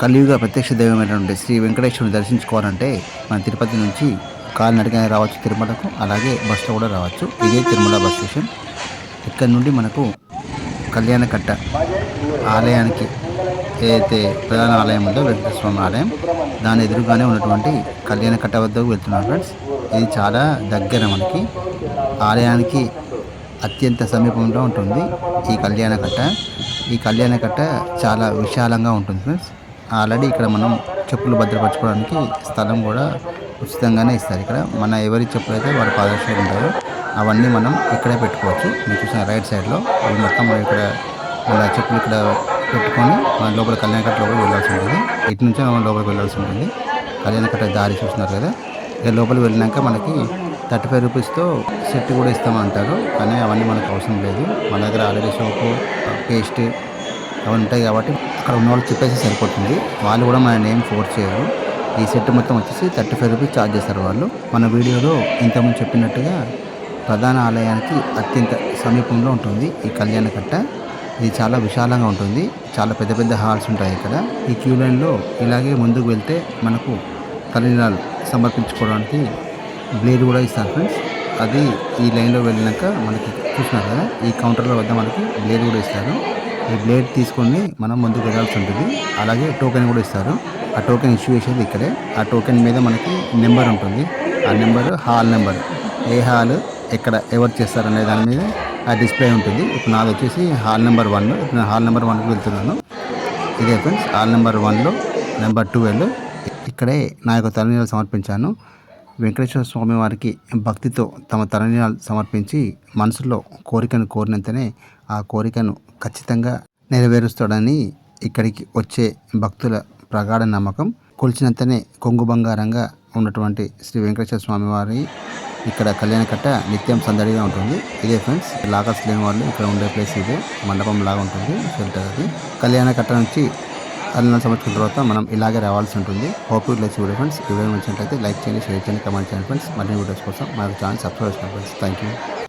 కలియుగ ప్రత్యక్ష దైవమైనటువంటి శ్రీ వెంకటేశ్వరుని దర్శించుకోవాలంటే మన తిరుపతి నుంచి కాలినడకనే రావచ్చు తిరుమలకు అలాగే బస్సులో కూడా రావచ్చు. ఇదే తిరుమల బస్ స్టేషన్ ఇక్కడ నుండి మనకు కళ్యాణకట్ట ఆలయానికి ఏదైతే ప్రధాన ఆలయం ఉందో వెంకటేశ్వర ఆలయం దాని ఎదురుగానే ఉన్నటువంటి కళ్యాణకట్ట వద్దకు వెళ్తున్నాం ఫ్రెండ్స్ ఇది చాలా దగ్గర మనకి. ఆలయానికి అత్యంత సమీపంలో ఉంటుంది ఈ కళ్యాణకట్ట. ఈ కళ్యాణకట్ట చాలా విశాలంగా ఉంటుంది ఫ్రెండ్స్ ఆల్రెడీ ఇక్కడ మనం చెప్పులు భద్రపరచుకోవడానికి స్థలం కూడా ఉచితంగానే ఇస్తారు. ఇక్కడ మన ఎవరి చెప్పులు అయితే వారి పాదర్శకులు ఉంటారో అవన్నీ మనం ఇక్కడే పెట్టుకోవచ్చు. మీరు చూసిన రైట్ సైడ్లో అవి మొత్తం మనం ఇక్కడ మన చెప్పులు ఇక్కడ పెట్టుకొని మన లోపల కళ్యాణకట్ట లోపలికి వెళ్ళాల్సి ఉంటుంది. ఇటు నుంచే మనం లోపలికి వెళ్ళాల్సి ఉంటుంది. కళ్యాణకట్ట దారి చూస్తున్నారు కదా? ఇక లోపలికి వెళ్ళినాక మనకి థర్టీ ఫైవ్ రూపీస్తో సెట్ కూడా ఇస్తామంటారు. కానీ అవన్నీ మనకు అవసరం లేదు. మన దగ్గర ఆల్రెడీ సోపు పేస్ట్ అవి ఉంటాయి కాబట్టి అక్కడ ఉన్న వాళ్ళు చెప్పేసి సరిపోతుంది. వాళ్ళు కూడా మన నేమ్ ఫోర్స్ చేయరు. ఈ సెట్ మొత్తం వచ్చేసి థర్టీ ఫైవ్ రూపీస్ ఛార్జ్ చేస్తారు వాళ్ళు. మన వీడియోలో ఇంతకుముందు చెప్పినట్టుగా ప్రధాన ఆలయానికి అత్యంత సమీపంలో ఉంటుంది ఈ కళ్యాణ కట్ట. ఇది చాలా విశాలంగా ఉంటుంది. చాలా పెద్ద పెద్ద హాల్స్ ఉంటాయి ఇక్కడ. ఈ క్యూ లైన్లో ఇలాగే ముందుకు వెళ్తే మనకు తల్లినాలు సమర్పించుకోవడానికి బ్లేడ్ కూడా ఇస్తారు ఫ్రెండ్స్. అది ఈ లైన్లో వెళ్ళినాక మనకి చూసినారు కదా ఈ కౌంటర్ల వద్ద మనకి బ్లేడ్ కూడా ఇస్తారు. ఈ బ్లేడ్ తీసుకొని మనం ముందుకు వెళ్ళాల్సి ఉంటుంది. అలాగే టోకెన్ కూడా ఇస్తారు. ఆ టోకెన్ ఇష్యూ చేసేది ఇక్కడే. ఆ టోకెన్ మీద మనకి నెంబర్ ఉంటుంది. ఆ నెంబర్ హాల్ నెంబర్ ఏ హాల్ ఎక్కడ ఎవరు చేస్తారనే దాని మీద ఆ డిస్ప్లే ఉంటుంది. ఇప్పుడు నాది వచ్చేసి హాల్ నెంబర్ వన్ ఇప్పుడు నేను హాల్ నెంబర్ వన్కి వెళ్తున్నాను. ఇదే ఫ్రెండ్స్ హాల్ నెంబర్ వన్లో నెంబర్ ట్వెల్వ్ ఇక్కడే నా యొక్క తలనీళ్ళు సమర్పించాను. వెంకటేశ్వర స్వామి వారికి భక్తితో తమ తలనీళ్ళు సమర్పించి మనసులో కోరికను కోరినంతనే ఆ కోరికను ఖచ్చితంగా నెరవేరుస్తాడని ఇక్కడికి వచ్చే భక్తుల ప్రగాఢ నమ్మకం కొలిచినంతనే కొంగు బంగారంగా ఉన్నటువంటి శ్రీ వెంకటేశ్వర స్వామి వారి ఇక్కడ కళ్యాణకట్ట నిత్యం సందడిగా ఉంటుంది. ఇదే ఫ్రెండ్స్ లాకర్స్ లేని వాళ్ళు ఇక్కడ ఉండే ప్లేస్ ఇదే మండపం లాగా ఉంటుంది షెల్టర్ అది. కళ్యాణకట్ట నుంచి అల్లిన సంవత్సరం తర్వాత మనం ఇలాగే రావాల్సి ఉంటుంది. Hope you like video friends video నచ్చినట్లయితే లైక్ చేయండి షేర్ చేయండి కమెంట్ చేయండి ఫ్రెండ్స్ మరిన్ని వీడియోస్ కోసం మన ఛానల్ సబ్స్క్రైబ్ చేసుకోండి ఫ్రెండ్స్ థ్యాంక్ యూ